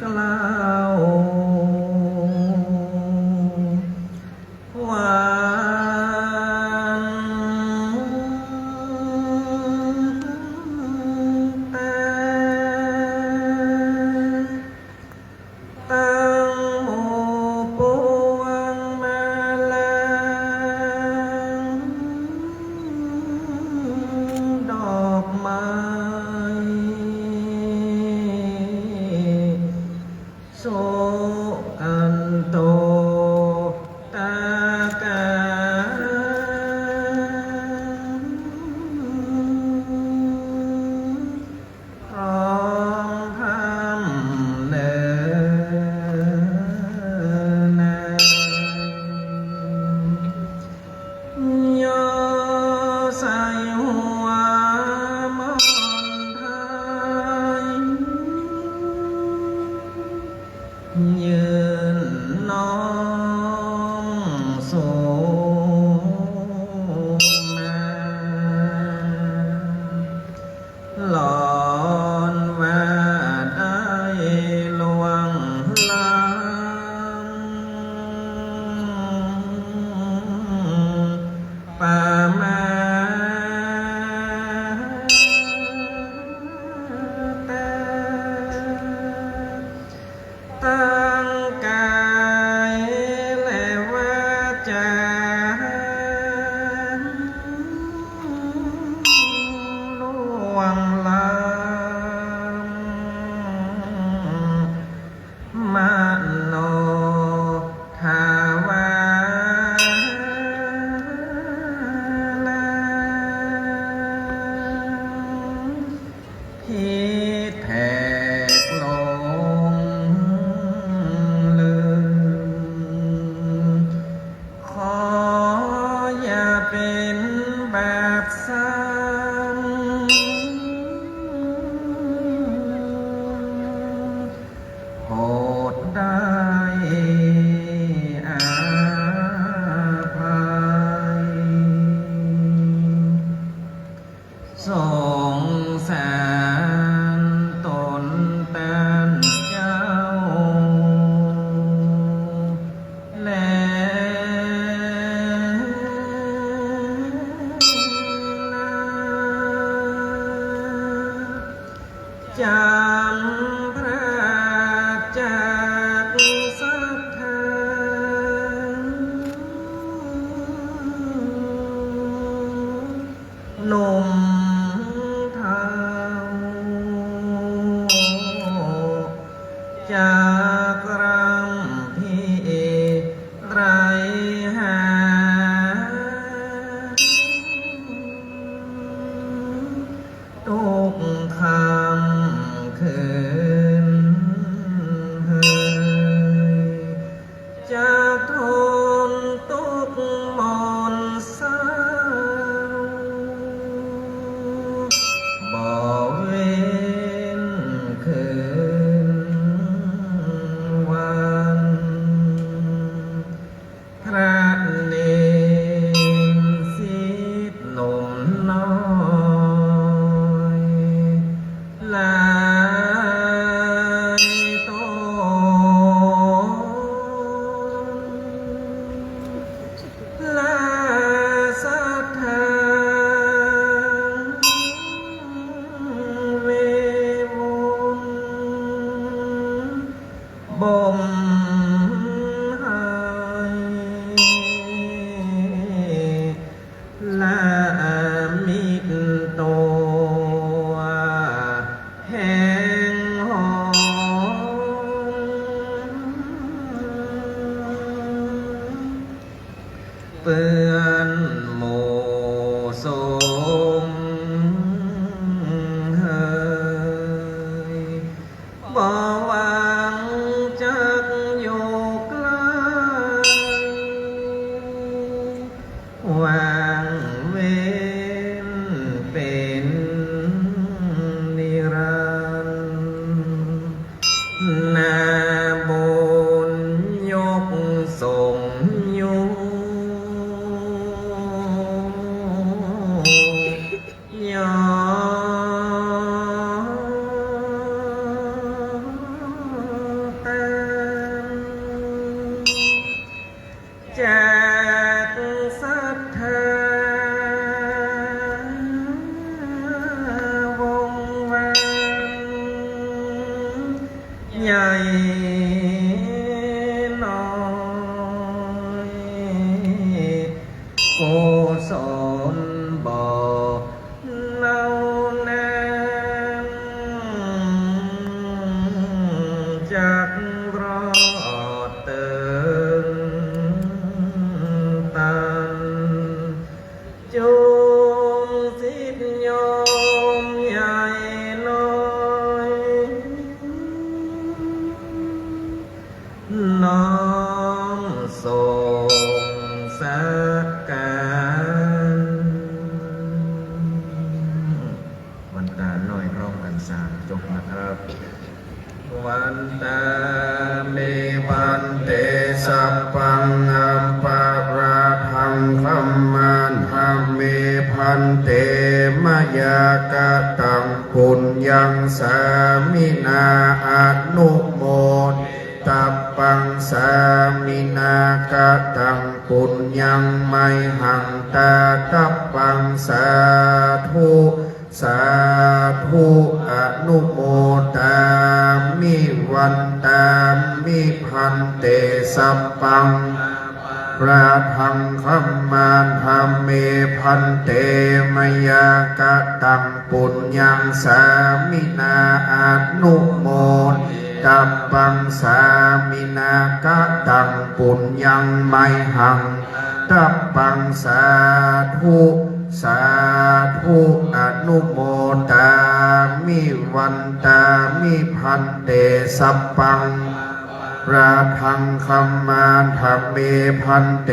กล่าวว่า Mm. क्या करा bên mồ xôn hơi. Bỏ oan chất dục lai Oh. สามจบนะครับวันตาเมพันเตสัพพังอัมปะราพังคัมมันธรรมเมพันเตมยากะตังปุญญังสามินาอนุโมทตัปปังสามินากะตังปุญญังไมหังตาตัปปังสาธุสาธุ เตสัพปังพระทังคัมมานธรรมเมพันเตมยากะตังปุญญังสามินาอนุโมตัปปังสามินากะตังปุญญังไมหังตัปปังสาธุสาธุอนุโมตามิวันตามิพันเตสัพปัง ระทังคัมมาธรรมเมพันเต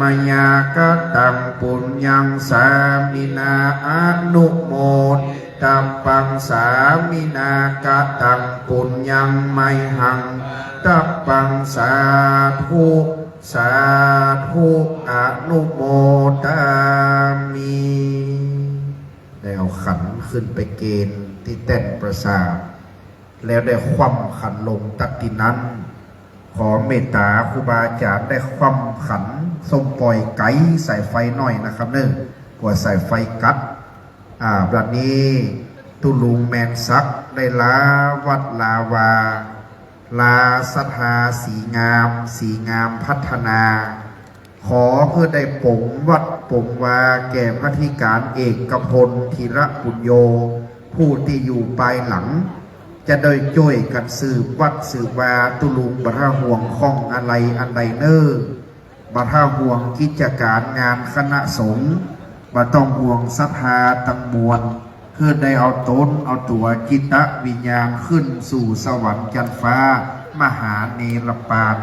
มยากตังปุญญังสามินาอนุโมทตัปปังสามินากตังปุญญังไมหังตัปปังสาธุสาธุอนุโมตามิได้เอาขันขึ้นไปเกณฑ์ที่แต้นประสาทแล้วได้คว่ำขันลงตักที่นั้น ขอเมตตาครูบาอาจารย์ได้คว่ำขันทรงปล่อยไก่ใส่ไฟหน่อยนะครับเนื่องกว่าใส่ไฟกัด อ่าบัดนี้ตุลุงแมนซักได้ลาวัดลาวา ลาสถาสีงาม สีงามพัฒนา ขอเพื่อได้ปงวัดปงวาแก่พระธิการเอกพลธีระปุญโย ผู้ที่อยู่ปลายหลัง จะโดยจ่วยกันสืบวัดสืบวาตุลุงบราห่วงข้องอะไรอันใดเนอร์บรรห่วงกิจการงานคณะสงฆ์บาต้องห่วงศรัทธาตังมวลเพื่อได้เอาตนเอาตัวจิตวิญญาณขึ้นสู่สวรรค์จันทร์ฟ้า มหาเนรปาน